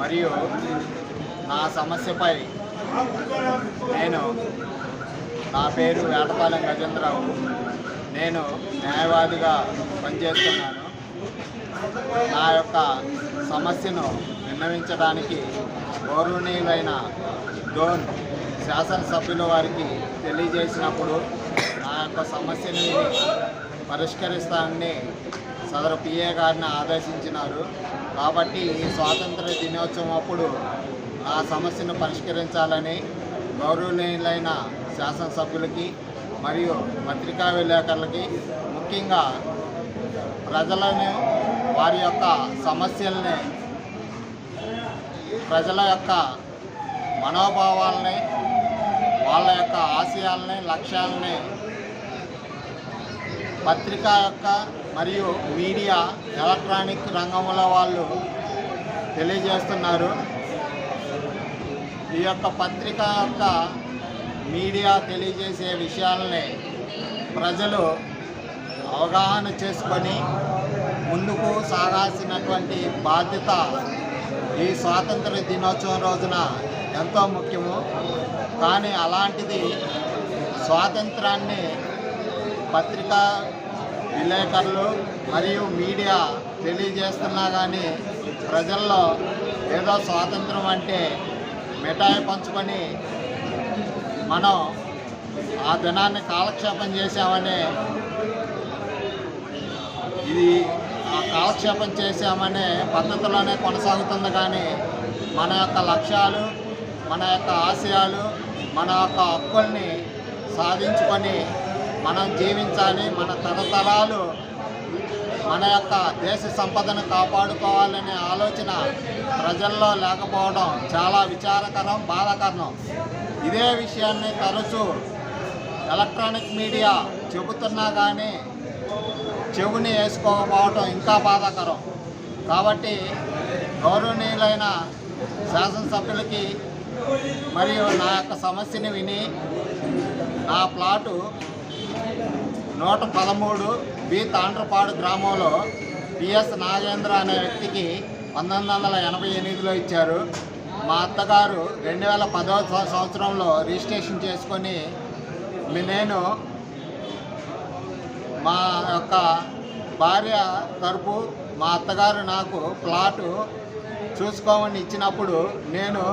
మరియు నా సమస్యపై నేను నా పేరు వేటపాలెం గజేంద్రరావు. నేను న్యాయవాదిగా పనిచేస్తున్నాను. నా యొక్క సమస్యను విన్నవించడానికి గౌరవనీయులైన డోన్ శాసనసభ్యుల వారికి తెలియజేసినప్పుడు నా యొక్క సమస్యని పరిష్కరిస్తానని సదరు పిఏ గారిని ఆదేశించినారు. కాబట్టి ఈ స్వాతంత్ర దినోత్సవం అప్పుడు ఆ సమస్యను పరిష్కరించాలని గౌరవనీయులైన శాసనసభ్యులకి మరియు పత్రికా విలేకరులకి ముఖ్యంగా ప్రజలను వారి యొక్క సమస్యల్ని ప్రజల యొక్క మనోభావాల్ని వాళ్ళ యొక్క ఆశయాల్ని లక్ష్యాలని పత్రిక యొక్క మరియు మీడియా ఎలక్ట్రానిక్ రంగంలో వాళ్ళు తెలియజేస్తున్నారు. ఈ యొక్క పత్రిక యొక్క మీడియా తెలియజేసే విషయాలని ప్రజలు అవగాహన చేసుకొని ముందుకు సాగాల్సినటువంటి బాధ్యత ఈ స్వాతంత్ర దినోత్సవం రోజున ఎంతో ముఖ్యము. కానీ అలాంటిది స్వాతంత్రాన్ని పత్రికా విలేకరులు మరియు మీడియా తెలియజేస్తున్నా కానీ ప్రజల్లో ఏదో స్వాతంత్రం అంటే మిఠాయి పంచుకొని మనం ఆ దినాన్ని కాలక్షేపం చేశామనే ఇది ఆ కాలక్షేపం చేశామనే పద్ధతిలోనే కొనసాగుతుంది కానీ మన యొక్క లక్ష్యాలు మన యొక్క ఆశయాలు మన యొక్క హక్కుల్ని సాధించుకొని మనం జీవించాలి మన తరతరాలు మన యొక్క దేశ సంపదను కాపాడుకోవాలనే ఆలోచన ప్రజల్లో లేకపోవడం చాలా విచారకరం బాధాకరం. ఇదే విషయాన్ని తరచూ ఎలక్ట్రానిక్ మీడియా చెబుతున్నా కానీ చెవుని వేసుకోకపోవడం ఇంకా బాధాకరం. కాబట్టి గౌరవనీయులైన శాసనసభ్యులకి మరియు నా యొక్క సమస్యని విని నా ప్లాటు నూట పదమూడు బి తాండ్రపాడు గ్రామంలో పిఎస్ నాగేంద్ర అనే వ్యక్తికి పంతొమ్మిది వందల ఎనభై ఎనిమిదిలో ఇచ్చారు. మా అత్తగారు రెండు వేల పదవ సంవత్సరంలో రిజిస్ట్రేషన్ చేసుకొని నేను మా యొక్క భార్య తరపు మా అత్తగారు నాకు ప్లాటు చూసుకోమని ఇచ్చినప్పుడు నేను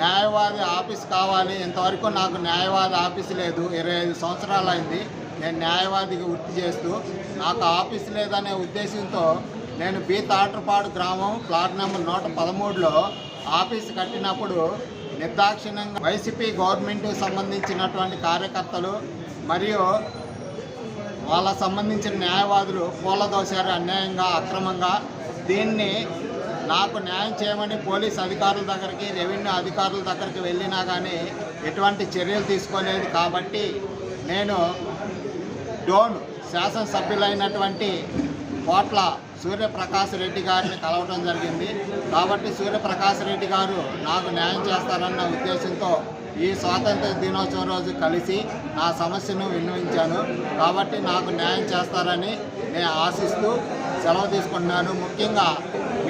న్యాయవాది ఆఫీస్ కావాలి. ఇంతవరకు నాకు న్యాయవాది ఆఫీస్ లేదు. ఇరవై ఐదు సంవత్సరాలు అయింది నేను న్యాయవాదిగా వృత్తి చేస్తూ నాకు ఆఫీస్ లేదనే ఉద్దేశంతో నేను బి తాట్రపాడు గ్రామం ప్లాట్ నెంబర్ నూట పదమూడులో ఆఫీస్ కట్టినప్పుడు నిర్దాక్షిణ్యంగా వైసీపీ గవర్నమెంట్కి సంబంధించినటువంటి కార్యకర్తలు మరియు వాళ్ళ సంబంధించిన న్యాయవాదులు పూలదోశారు అన్యాయంగా అక్రమంగా దీన్ని నాకు న్యాయం చేయమని పోలీస్ అధికారుల దగ్గరికి రెవెన్యూ అధికారుల దగ్గరికి వెళ్ళినా కానీ ఎటువంటి చర్యలు తీసుకోలేదు కాబట్టి నేను డోన్ శాసనసభ్యులైనటువంటి కోట్ల సూర్యప్రకాష్ రెడ్డి గారిని కలవడం జరిగింది. కాబట్టి సూర్యప్రకాష్ రెడ్డి గారు నాకు న్యాయం చేస్తారన్న ఉద్దేశంతో ఈ స్వాతంత్ర దినోత్సవం రోజు కలిసి నా సమస్యను విన్నవించాను. కాబట్టి నాకు న్యాయం చేస్తారని నేను ఆశిస్తూ సెలవు తీసుకున్నాను ముఖ్యంగా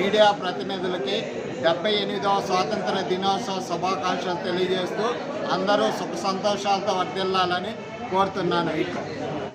మీడియా ప్రతినిధులకి డెబ్బై ఎనిమిదవ స్వాతంత్ర దినోత్సవ శుభాకాంక్షలు తెలియజేస్తూ అందరూ సుఖ సంతోషాలతో వర్దిల్లాలని కోరుతున్నాను.